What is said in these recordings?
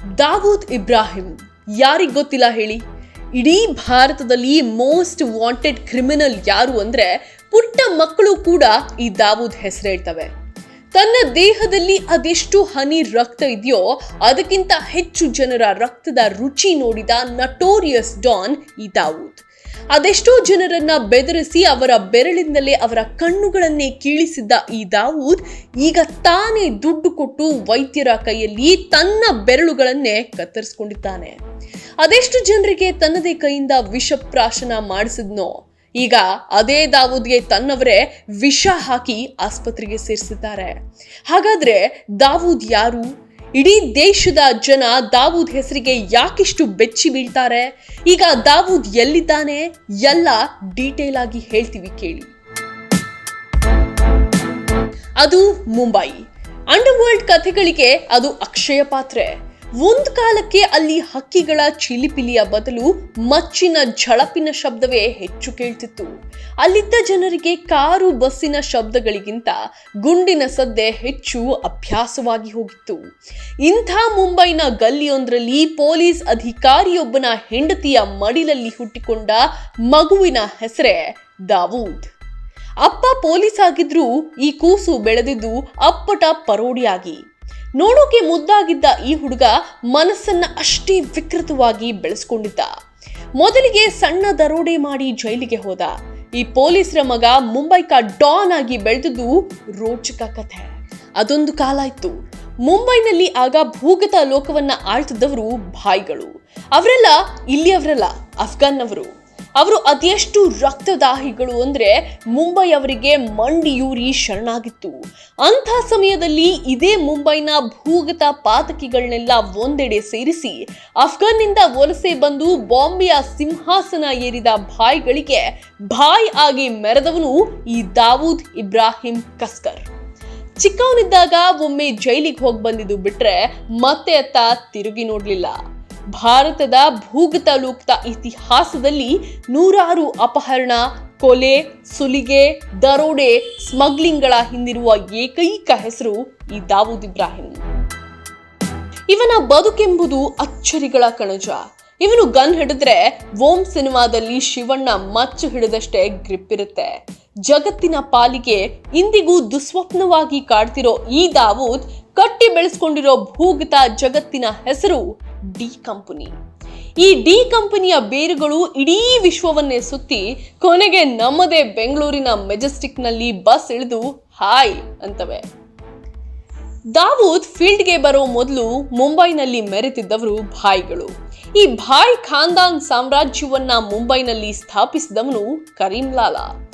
ದಾವೂದ್ ಇಬ್ರಾಹಿಂ, ಯಾರಿಗೆ ಗೊತ್ತಿಲ್ಲ ಹೇಳಿ? ಇಡೀ ಭಾರತದಲ್ಲಿ ಮೋಸ್ಟ್ ವಾಂಟೆಡ್ ಕ್ರಿಮಿನಲ್ ಯಾರು ಅಂದ್ರೆ ಪುಟ್ಟ ಮಕ್ಕಳು ಕೂಡ ಈ ದಾವೂದ್ ಹೆಸರೇಳ್ತವೆ ತನ್ನ ದೇಹದಲ್ಲಿ ಅದೆಷ್ಟು ಹನಿ ರಕ್ತ ಇದೆಯೋ ಅದಕ್ಕಿಂತ ಹೆಚ್ಚು ಜನರ ರಕ್ತದ ರುಚಿ ನೋಡಿದ ನಟೋರಿಯಸ್ ಡಾನ್ ಈ ದಾವೂದ್. ಅದೆಷ್ಟೋ ಜನರನ್ನ ಬೆದರಿಸಿ ಅವರ ಬೆರಳಿಂದಲೇ ಅವರ ಕಣ್ಣುಗಳನ್ನೇ ಕೀಳಿಸಿದ್ದ ಈ ದಾವೂದ್ ಈಗ ತಾನೇ ದುಡ್ಡು ಕೊಟ್ಟು ವೈದ್ಯರ ಕೈಯಲ್ಲಿ ತನ್ನ ಬೆರಳುಗಳನ್ನೇ ಕತ್ತರಿಸಿಕೊಂಡಿದ್ದಾನೆ. ಅದೆಷ್ಟು ಜನರಿಗೆ ತನ್ನದೇ ಕೈಯಿಂದ ವಿಷಪ್ರಾಶನ ಮಾಡಿಸಿದ್ನೋ, ಈಗ ಅದೇ ದಾವೂದ್ಗೆ ತನ್ನವರೇ ವಿಷ ಹಾಕಿ ಆಸ್ಪತ್ರೆಗೆ ಸೇರಿಸಿದ್ದಾರೆ. ಹಾಗಾದ್ರೆ ದಾವೂದ್ ಯಾರು? ಇಡೀ ದೇಶದ ಜನ ದಾವೂದ್ ಹೆಸರಿಗೆ ಯಾಕಿಷ್ಟು ಬೆಚ್ಚಿ ಬೀಳ್ತಾರೆ? ಈಗ ದಾವೂದ್ ಎಲ್ಲಿದ್ದಾನೆ? ಎಲ್ಲ ಡೀಟೇಲ್ ಆಗಿ ಹೇಳ್ತೀವಿ ಕೇಳಿ. ಅದು ಮುಂಬೈ. ಅಂಡರ್ ವರ್ಲ್ಡ್ ಕಥೆಗಳಿಗೆ ಅದು ಅಕ್ಷಯ ಪಾತ್ರೆ. ಒಂದ್ ಕಾಲಕ್ಕೆ ಅಲ್ಲಿ ಹಕ್ಕಿಗಳ ಚಿಲಿಪಿಲಿಯ ಬದಲು ಮಚ್ಚಿನ ಝಳಪಿನ ಶಬ್ದವೇ ಹೆಚ್ಚು ಕೇಳ್ತಿತ್ತು. ಅಲ್ಲಿದ್ದ ಜನರಿಗೆ ಕಾರು, ಬಸ್ಸಿನ ಶಬ್ದಗಳಿಗಿಂತ ಗುಂಡಿನ ಸದ್ದೆ ಹೆಚ್ಚು ಅಭ್ಯಾಸವಾಗಿ ಹೋಗಿತ್ತು. ಇಂಥ ಮುಂಬೈನ ಗಲ್ಲಿಯೊಂದರಲ್ಲಿ ಪೊಲೀಸ್ ಅಧಿಕಾರಿಯೊಬ್ಬನ ಹೆಂಡತಿಯ ಮಡಿಲಲ್ಲಿ ಹುಟ್ಟಿಕೊಂಡ ಮಗುವಿನ ಹೆಸರೇ ದಾವೂದ್. ಅಪ್ಪ ಪೊಲೀಸ್ ಆಗಿದ್ರೂ ಈ ಕೂಸು ಬೆಳೆದಿದ್ದು ಅಪ್ಪಟ ಪರೋಡಿಯಾಗಿ. ನೋಡೋಕೆ ಮುದ್ದಾಗಿದ್ದ ಈ ಹುಡುಗ ಮನಸ್ಸನ್ನ ಅಷ್ಟೇ ವಿಕೃತವಾಗಿ ಬೆಳೆಸ್ಕೊಂಡಿದ್ದ. ಮೊದಲಿಗೆ ಸಣ್ಣ ದರೋಡೆ ಮಾಡಿ ಜೈಲಿಗೆ ಹೋದ. ಈ ಪೊಲೀಸರ ಮಗ ಮುಂಬೈಕ ಡಾನ್ ಆಗಿ ಬೆಳೆದದ್ದು ರೋಚಕ ಕಥೆ. ಅದೊಂದು ಕಾಲ ಇತ್ತು. ಮುಂಬೈನಲ್ಲಿ ಆಗ ಭೂಗತ ಲೋಕವನ್ನ ಆಳ್ತಿದ್ದವರು ಭಾಯ್ಗಳು. ಅವರೆಲ್ಲ ಇಲ್ಲಿಯವರಲ್ಲ, ಅಫ್ಘಾನ್ನವರು. ಅವರು ಅದೆಷ್ಟು ರಕ್ತದಾಹಿಗಳು ಅಂದ್ರೆ ಮುಂಬೈ ಅವರಿಗೆ ಮಂಡಿಯೂರಿ ಶರಣಾಗಿತ್ತು. ಅಂಥ ಸಮಯದಲ್ಲಿ ಇದೇ ಮುಂಬೈನ ಭೂಗತ ಪಾತಕಿಗಳನ್ನೆಲ್ಲ ಒಂದೆಡೆ ಸೇರಿಸಿ ಅಫ್ಘಾನ್ನಿಂದ ವಲಸೆ ಬಂದು ಬಾಂಬೆಯ ಸಿಂಹಾಸನ ಏರಿದ ಭಾಯ್ಗಳಿಗೆ ಭಾಯ್ ಆಗಿ ಮೆರೆದವನು ಈ ದಾವೂದ್ ಇಬ್ರಾಹಿಂ ಕಸ್ಕರ್. ಚಿಕ್ಕವನಿದ್ದಾಗ ಒಮ್ಮೆ ಜೈಲಿಗೆ ಹೋಗಿ ಬಂದಿದ್ದು ಬಿಟ್ರೆ ಮತ್ತೆ ಅತ್ತ ತಿರುಗಿ ನೋಡ್ಲಿಲ್ಲ. ಭಾರತದ ಭೂಗತ ಲೋಕದ ಇತಿಹಾಸದಲ್ಲಿ ನೂರಾರು ಅಪಹರಣ, ಕೊಲೆ, ಸುಲಿಗೆ, ದರೋಡೆ, ಸ್ಮಗ್ಲಿಂಗ್ಗಳ ಹಿಂದಿರುವ ಏಕೈಕ ಹೆಸರು ಈ ದಾವೂದ್ ಇಬ್ರಾಹಿಂ. ಇವನ ಬದುಕೆಂಬುದು ಅಚ್ಚರಿಗಳ ಕಣಜ. ಇವನು ಗನ್ ಹಿಡಿದ್ರೆ ಓಂ ಸಿನಿಮಾದಲ್ಲಿ ಶಿವಣ್ಣ ಮಚ್ಚು ಹಿಡಿದಷ್ಟೇ ಗ್ರಿಪ್ ಇರುತ್ತೆ. ಜಗತ್ತಿನ ಪಾಲಿಗೆ ಇಂದಿಗೂ ದುಸ್ವಪ್ನವಾಗಿ ಕಾಡ್ತಿರೋ ಈ ದಾವೂದ್ ಕಟ್ಟಿ ಬೆಳೆಸ್ಕೊಂಡಿರೋ ಭೂಗತ ಜಗತ್ತಿನ ಹೆಸರು ಡಿ ಕಂಪನಿ ಈ ಡಿ ಕಂಪನಿಯ ಬೇರುಗಳು ಇಡೀ ವಿಶ್ವವನ್ನೇ ಸುತ್ತಿ ಕೊನೆಗೆ ನಮ್ಮದೇ ಬೆಂಗಳೂರಿನ ಮೆಜೆಸ್ಟಿಕ್ನಲ್ಲಿ ಬಸ್ ಇಳಿದು ಹಾಯ್ ಅಂತವೆ. ದಾವೂದ್ ಫೀಲ್ಡ್ಗೆ ಬರೋ ಮೊದಲು ಮುಂಬೈನಲ್ಲಿ ಮೆರೆತಿದ್ದವರು ಭಾಯ್ಗಳು. ಈ ಭಾಯ್ ಖಾನ್ದಾನ್ ಸಾಮ್ರಾಜ್ಯವನ್ನ ಮುಂಬೈನಲ್ಲಿ ಸ್ಥಾಪಿಸಿದವನು ಕರೀಂ ಲಾಲಾ.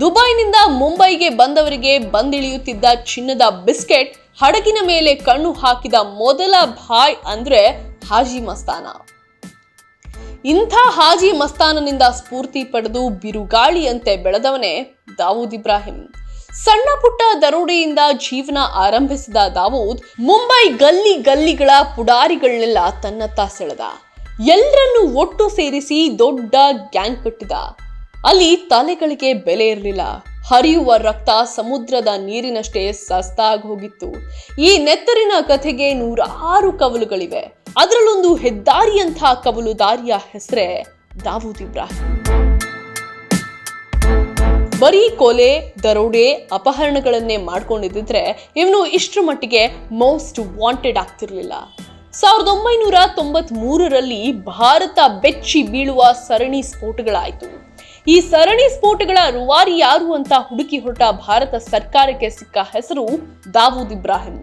ದುಬೈನಿಂದ ಮುಂಬೈಗೆ ಬಂದವರಿಗೆ ಬಂದಿಳಿಯುತ್ತಿದ್ದ ಚಿನ್ನದ ಬಿಸ್ಕೆಟ್ ಹಡಗಿನ ಮೇಲೆ ಕಣ್ಣು ಹಾಕಿದ ಮೊದಲ ಭಾಯ್ ಅಂದ್ರೆ ಹಾಜಿ ಮಸ್ತಾನ. ಇಂಥ ಹಾಜಿ ಮಸ್ತಾನನಿಂದ ಸ್ಫೂರ್ತಿ ಪಡೆದು ಬಿರುಗಾಳಿಯಂತೆ ಬೆಳೆದವನೇ ದಾವೂದ್ ಇಬ್ರಾಹಿಂ. ಸಣ್ಣ ಪುಟ್ಟ ದರೋಡೆಯಿಂದ ಜೀವನ ಆರಂಭಿಸಿದ ದಾವೂದ್ ಮುಂಬೈ ಗಲ್ಲಿ ಗಲ್ಲಿಗಳ ಪುಡಾರಿಗಳನ್ನೆಲ್ಲ ತನ್ನತ್ತ ಸೆಳೆದ. ಎಲ್ಲರನ್ನೂ ಒಟ್ಟು ಸೇರಿಸಿ ದೊಡ್ಡ ಗ್ಯಾಂಗ್ ಕಟ್ಟಿದ. ಅಲ್ಲಿ ತಲೆಗಳಿಗೆ ಬೆಲೆ ಇರಲಿಲ್ಲ. ಹರಿಯುವ ರಕ್ತ ಸಮುದ್ರದ ನೀರಿನಷ್ಟೇ ಸಸ್ತಾಗಿ ಹೋಗಿತ್ತು. ಈ ನೆತ್ತರಿನ ಕಥೆಗೆ ನೂರಾರು ಕವಲುಗಳಿವೆ. ಅದರಲ್ಲೊಂದು ಹೆದ್ದಾರಿಯಂಥ ಕವಲು ದಾರಿಯ ಹೆಸರೇ ದಾವೂದ್ ಇಬ್ರಾಹಿಂ. ಬರೀ ಕೊಲೆ, ದರೋಡೆ, ಅಪಹರಣಗಳನ್ನೇ ಮಾಡ್ಕೊಂಡಿದ್ದಿದ್ರೆ ಇವನು ಇಷ್ಟರ ಮಟ್ಟಿಗೆ ಮೋಸ್ಟ್ ವಾಂಟೆಡ್ ಆಗ್ತಿರ್ಲಿಲ್ಲ. ಸಾವಿರದ ಒಂಬೈನೂರ ತೊಂಬತ್ ಮೂರರಲ್ಲಿ ಭಾರತ ಬೆಚ್ಚಿ ಬೀಳುವ ಸರಣಿ ಸ್ಫೋಟಗಳಾಯಿತು. ಈ ಸರಣಿ ಸ್ಫೋಟಗಳ ರೂವಾರಿ ಯಾರು ಅಂತ ಹುಡುಕಿ ಹೊರಟ ಭಾರತ ಸರ್ಕಾರಕ್ಕೆ ಸಿಕ್ಕ ಹೆಸರು ದಾವೂದ್ ಇಬ್ರಾಹಿಂ.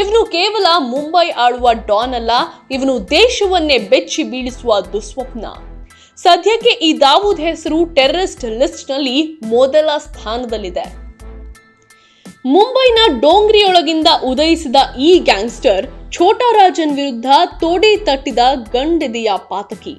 ಇವನು ಕೇವಲ ಮುಂಬೈ ಆಳುವ ಡಾನ್ ಅಲ್ಲ, ಇವನು ದೇಶವನ್ನೇ ಬೆಚ್ಚಿ ಬೀಳಿಸುವ ದುಸ್ವಪ್ನ. ಸದ್ಯಕ್ಕೆ ಈ ದಾವೂದ್ ಹೆಸರು ಟೆರರಿಸ್ಟ್ ಲಿಸ್ಟ್ನಲ್ಲಿ ಮೊದಲ ಸ್ಥಾನದಲ್ಲಿದೆ. ಮುಂಬೈನ ಡೋಂಗ್ರಿಯೊಳಗಿಂದ ಉದಯಿಸಿದ ಈ ಗ್ಯಾಂಗ್ಸ್ಟರ್ ಛೋಟಾ ರಾಜನ್ ವಿರುದ್ಧ ತೋಡೆ ತಟ್ಟಿದ ಗಂಡೆದೆಯ ಪಾತಕಿ.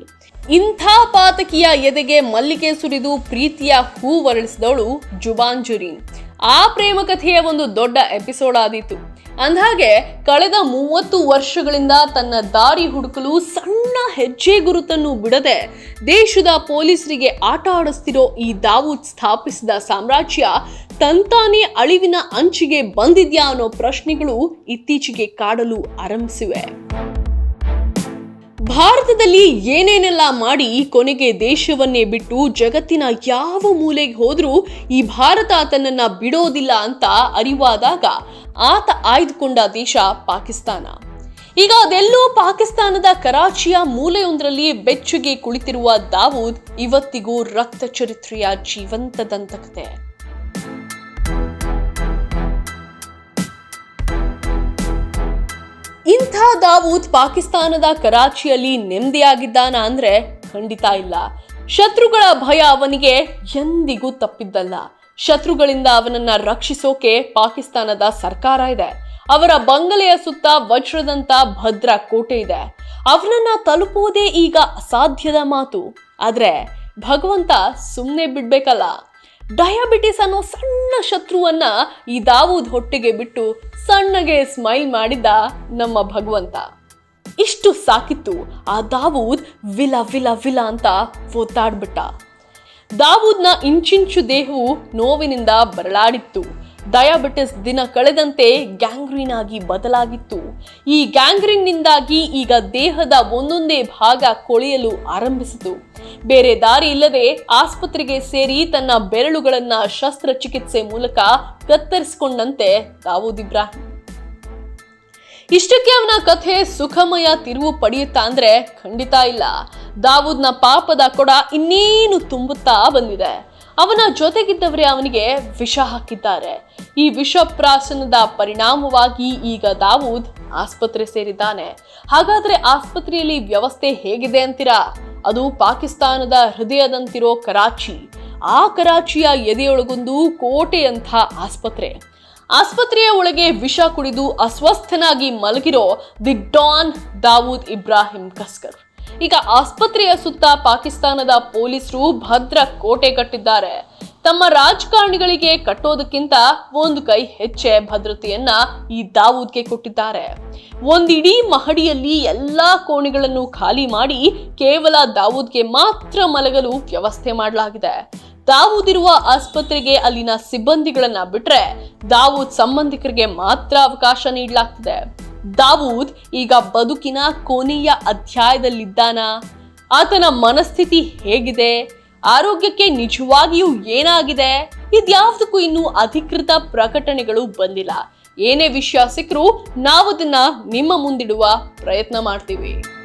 ಇಂಥ ಪಾತಕಿಯ ಎದೆಗೆ ಮಲ್ಲಿಗೆ ಸುರಿದು ಪ್ರೀತಿಯ ಹೂ ವರಳಿಸಿದವಳು ಜುಬಾನ್ ಜುರೀನ್ ಆ ಪ್ರೇಮ ಕಥೆಯ ಒಂದು ದೊಡ್ಡ ಎಪಿಸೋಡ್ ಆದಿತ್ತು ಅಂದಹಾಗೆ, ಕಳೆದ ಮೂವತ್ತು ವರ್ಷಗಳಿಂದ ತನ್ನ ದಾರಿ ಹುಡುಕಲು ಸಣ್ಣ ಹೆಜ್ಜೆ ಗುರುತನ್ನು ಬಿಡದೆ ದೇಶದ ಪೊಲೀಸರಿಗೆ ಆಟ ಆಡಿಸ್ತಿರೋ ಈ ದಾವೂದ್ ಸ್ಥಾಪಿಸಿದ ಸಾಮ್ರಾಜ್ಯ ತಂತಾನೇ ಅಳಿವಿನ ಅಂಚಿಗೆ ಬಂದಿದ್ಯಾ ಅನ್ನೋ ಪ್ರಶ್ನೆಗಳು ಇತ್ತೀಚೆಗೆ ಕಾಡಲು ಆರಂಭಿಸಿವೆ. ಭಾರತದಲ್ಲಿ ಏನೇನೆಲ್ಲ ಮಾಡಿ ಕೊನೆಗೆ ದೇಶವನ್ನೇ ಬಿಟ್ಟು ಜಗತ್ತಿನ ಯಾವ ಮೂಲೆಗೆ ಹೋದ್ರೂ ಈ ಭಾರತ ತನ್ನನ್ನ ಬಿಡೋದಿಲ್ಲ ಅಂತ ಅರಿವಾದಾಗ ಆತ ಆಯ್ದುಕೊಂಡ ದೇಶ ಪಾಕಿಸ್ತಾನ. ಈಗ ಅದೆಲ್ಲೋ ಪಾಕಿಸ್ತಾನದ ಕರಾಚಿಯ ಮೂಲೆಯೊಂದರಲ್ಲಿ ಬೆಚ್ಚಗೆ ಕುಳಿತಿರುವ ದಾವೂದ್ ಇವತ್ತಿಗೂ ರಕ್ತ ಚರಿತ್ರೆಯ ಜೀವಂತ ಇಂಥ ದಾವೂದ್ ಪಾಕಿಸ್ತಾನದ ಕರಾಚಿಯಲ್ಲಿ ನೆಮ್ಮದಿಯಾಗಿದ್ದಾನ ಅಂದ್ರೆ ಖಂಡಿತ ಇಲ್ಲ. ಶತ್ರುಗಳ ಭಯ ಅವನಿಗೆ ಎಂದಿಗೂ ತಪ್ಪಿದ್ದಲ್ಲ. ಶತ್ರುಗಳಿಂದ ಅವನನ್ನ ರಕ್ಷಿಸೋಕೆ ಪಾಕಿಸ್ತಾನದ ಸರ್ಕಾರ ಇದೆ. ಅವರ ಬಂಗಲೆಯ ಸುತ್ತ ವಜ್ರದಂತ ಭದ್ರ ಕೋಟೆ ಇದೆ. ಅವನನ್ನ ತಲುಪುವುದೇ ಈಗ ಅಸಾಧ್ಯದ ಮಾತು. ಆದ್ರೆ ಭಗವಂತ ಸುಮ್ಮನೆ ಬಿಡ್ಬೇಕಲ್ಲ. ಡಯಾಬಿಟಿಸ್ ಅನ್ನೋ ಸಣ್ಣ ಶತ್ರುವನ್ನ ಈ ದಾವೂದ್ ಹೊಟ್ಟೆಗೆ ಬಿಟ್ಟು ಸಣ್ಣಗೆ ಸ್ಮೈಲ್ ಮಾಡಿದ್ದ ನಮ್ಮ ಭಗವಂತ. ಇಷ್ಟು ಸಾಕಿತ್ತು ಆ ದಾವೂದ್ ವಿಲ ವಿಲ ವಿಲ ಅಂತ ಒತ್ತಾಡ್ಬಿಟ್ಟ ದಾವೂದ್ನ ಇಂಚಿಂಚು ದೇಹವು ನೋವಿನಿಂದ ಬರಲಾಡಿತ್ತು. ಡಯಾಬಿಟಿಸ್ ದಿನ ಕಳೆದಂತೆ ಗ್ಯಾಂಗ್ರೀನ್ ಆಗಿ ಬದಲಾಗಿತ್ತು. ಈ ಗ್ಯಾಂಗ್ರೀನ್ನಿಂದಾಗಿ ಈಗ ದೇಹದ ಒಂದೊಂದೇ ಭಾಗ ಕೊಳೆಯಲು ಆರಂಭಿಸಿತು. ಬೇರೆ ದಾರಿ ಇಲ್ಲದೆ ಆಸ್ಪತ್ರೆಗೆ ಸೇರಿ ತನ್ನ ಬೆರಳುಗಳನ್ನ ಶಸ್ತ್ರಚಿಕಿತ್ಸೆ ಮೂಲಕ ಕತ್ತರಿಸಿಕೊಂಡಂತೆ ದಾವೂದ್ ಇಬ್ರಾಹಿಂ. ಇಷ್ಟಕ್ಕೆ ಅವನ ಕಥೆ ಸುಖಮಯ ತಿರುವು ಪಡೆಯುತ್ತಾ ಅಂದ್ರೆ ಖಂಡಿತ ಇಲ್ಲ. ದಾವೂದ್ನ ಪಾಪದ ಕೊಡ ಇನ್ನೇನು ತುಂಬುತ್ತಾ ಬಂದಿದೆ. ಅವನ ಜೊತೆಗಿದ್ದವರೇ ಅವನಿಗೆ ವಿಷ ಹಾಕಿದ್ದಾರೆ. ಈ ವಿಷಪ್ರಾಸನದ ಪರಿಣಾಮವಾಗಿ ಈಗ ದಾವೂದ್ ಆಸ್ಪತ್ರೆ ಸೇರಿದ್ದಾನೆ. ಹಾಗಾದ್ರೆ ಆಸ್ಪತ್ರೆಯಲ್ಲಿ ವ್ಯವಸ್ಥೆ ಹೇಗಿದೆ ಅಂತೀರಾ? ಅದು ಪಾಕಿಸ್ತಾನದ ಹೃದಯದಂತಿರೋ ಕರಾಚಿ. ಆ ಕರಾಚಿಯ ಎದೆಯೊಳಗೊಂದು ಕೋಟೆಯಂಥ ಆಸ್ಪತ್ರೆ. ಆಸ್ಪತ್ರೆಯ ಒಳಗೆ ವಿಷ ಕುಡಿದು ಅಸ್ವಸ್ಥನಾಗಿ ಮಲಗಿರೋ ದಿ ಡಾನ್ ದಾವೂದ್ ಇಬ್ರಾಹಿಂ ಕಸ್ಕರ್. ಈಗ ಆಸ್ಪತ್ರೆಯ ಸುತ್ತ ಪಾಕಿಸ್ತಾನದ ಪೊಲೀಸರು ಭದ್ರ ಕೋಟೆ ಕಟ್ಟಿದ್ದಾರೆ ತಮ್ಮ ರಾಜಕಾರಣಿಗಳಿಗೆ ಕಟ್ಟೋದಕ್ಕಿಂತ ಒಂದು ಕೈ ಹೆಚ್ಚೆ ಭದ್ರತೆಯನ್ನ ಈ ದಾವೂದ್ಗೆ ಕೊಟ್ಟಿದ್ದಾರೆ. ಒಂದಿಡೀ ಮಹಡಿಯಲ್ಲಿ ಎಲ್ಲಾ ಕೋಣೆಗಳನ್ನು ಖಾಲಿ ಮಾಡಿ ಕೇವಲ ದಾವೂದ್ಗೆ ಮಾತ್ರ ಮಲಗಲು ವ್ಯವಸ್ಥೆ ಮಾಡಲಾಗಿದೆ. ದಾವೂದ್ ಆಸ್ಪತ್ರೆಗೆ ಅಲ್ಲಿನ ಸಿಬ್ಬಂದಿಗಳನ್ನ ಬಿಟ್ರೆ ದಾವೂದ್ ಸಂಬಂಧಿಕರಿಗೆ ಮಾತ್ರ ಅವಕಾಶ ನೀಡಲಾಗ್ತಿದೆ. ದಾವೂದ್ ಈಗ ಬದುಕಿನ ಕೊನೆಯ ಅಧ್ಯಾಯದಲ್ಲಿದ್ದಾನ? ಆತನ ಮನಸ್ಥಿತಿ ಹೇಗಿದೆ? ಆರೋಗ್ಯಕ್ಕೆ ನಿಜವಾಗಿಯೂ ಏನಾಗಿದೆ? ಇದ್ಯಾವುದಕ್ಕೂ ಇನ್ನೂ ಅಧಿಕೃತ ಪ್ರಕಟಣೆಗಳು ಬಂದಿಲ್ಲ. ಏನೇ ವಿಷಯ ಸಿಕ್ಕರೂ ನಾವದನ್ನ ನಿಮ್ಮ ಮುಂದಿಡುವ ಪ್ರಯತ್ನ ಮಾಡ್ತೀವಿ.